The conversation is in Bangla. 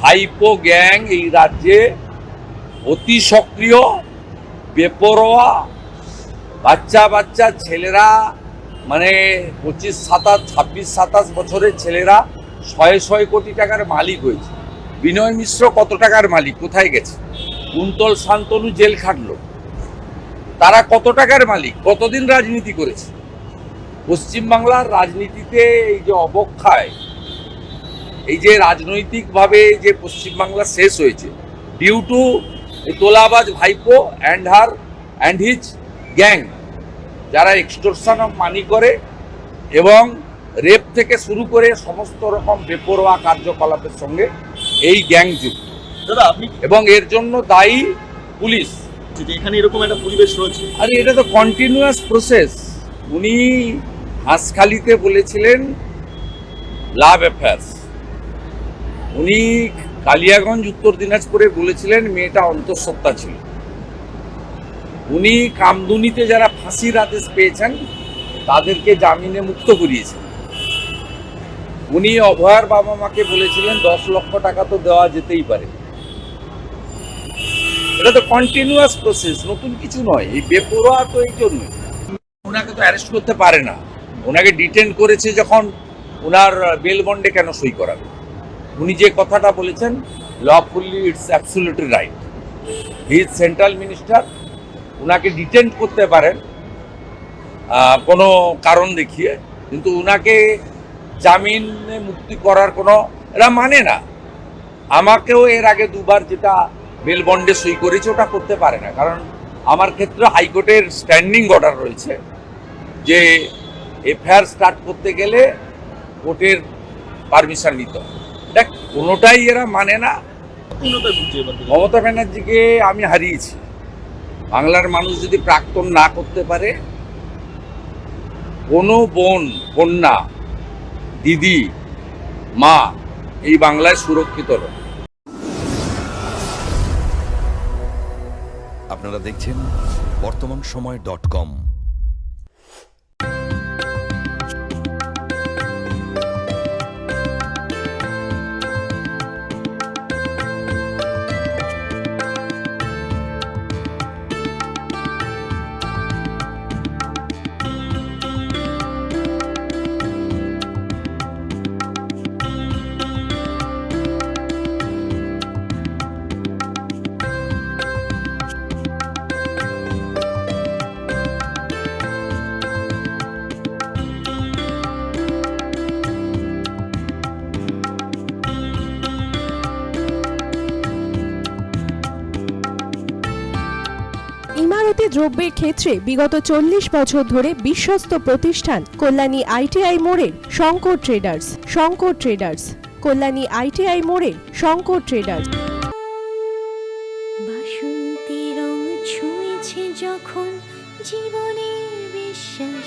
ভাইপো গ্যাং এই রাজ্যে অতি সক্রিয়, বেপরোয়া, বাচ্চা বাচ্চা ছেলেরা মানে পঁচিশ সাতাশ, ছাব্বিশ সাতাশ বছরের ছেলেরা শয়ে শয়ে কোটি টাকার মালিক হয়েছে। বিনয় মিশ্র কত টাকার মালিক? কোথায় গেছে? কুন্তল শান্তনু জেল খাটলো। তারা কত টাকার মালিক? কতদিন রাজনীতি করেছে? পশ্চিমবাংলার রাজনীতিতে এই যে অবক্ষয় এই যে রাজনৈতিকভাবে যে পশ্চিমবাংলা শেষ হয়েছে ডিউ টু তোলাবাজ ভাইপো and her and his gang যারা এক্সটোরশন অফ মানি করে এবং রেপ থেকে শুরু করে সমস্ত রকম বেপরোয়া কার্যকলাপের সঙ্গে এই গ্যাং যুক্ত। এবং এর জন্য দায়ী পুলিশ। এখানে এরকম একটা পরিবেশ রয়েছে। আরে এটা তো কন্টিনিউয়াস প্রসেস উনি হাঁসখালিতে বলেছিলেন লাভ অ্যাফেয়ার্স উনি কালিয়াগঞ্জ, উত্তর দিনাজপুরে বলেছিলেন, মেয়েটা অন্তঃসত্ত্বা ছিল। উনি কামদুনিতে যারা ফাঁসির আদেশ পেয়েছেন, তাদেরকে জামিনে মুক্ত করিয়েছেন। উনি অভয়ার বাবা মাকে বলেছিলেন, দশ লক্ষ টাকা তো দেওয়া যেতেই পারে। এটা তো কন্টিনিউয়াস প্রসেস নতুন কিছু নয়, এই বেপরোয়া তো এই জন্য ওনাকে তো অ্যারেস্ট করতে পারে না। ওনাকে ডিটেন করেছে যখন ওনার বেল বন্ডে কেন সই করাবে? উনি যে কথাটা বলেছেন lawfully it's absolutely right he is central minister ওনাকে ডিটেন করতে পারেন কোনো কারণ দেখিয়ে, কিন্তু ওনাকে জামিনে মুক্তি করার কোনো, এরা মানে না। আমাকেও এর আগে দুবার যেটা বেল বন্ডে সই করেছে, ওটা করতে পারে না। কারণ আমার ক্ষেত্রে হাইকোর্টের স্ট্যান্ডিং অর্ডার রয়েছে যে এফআইআর স্টার্ট করতে গেলে কোর্টের পারমিশন নিতে হয় দেখ কোনোটাই এরা মানে না। মমতা ব্যানার্জিকে আমি হারিয়েছি। বাংলার মানুষ যদি প্রাক্তন না করতে পারে কোনো বোন কন্যা দিদি মা এই বাংলায় সুরক্ষিত নয়। আপনারা দেখছেন বর্তমান সময় ডট কম। ইমারতি দ্রব্যের ক্ষেত্রে বিগত চল্লিশ বছর ধরে বিশ্বস্ত প্রতিষ্ঠান কল্যাণী আইটিআই মোড়ের Shankar Traders Shankar Traders, Kalyani ITI মোড়ের শঙ্কর ট্রেডার্স। বাসন্তী রং ছুঁয়েছে যখন জীবনের বিশ্বাস।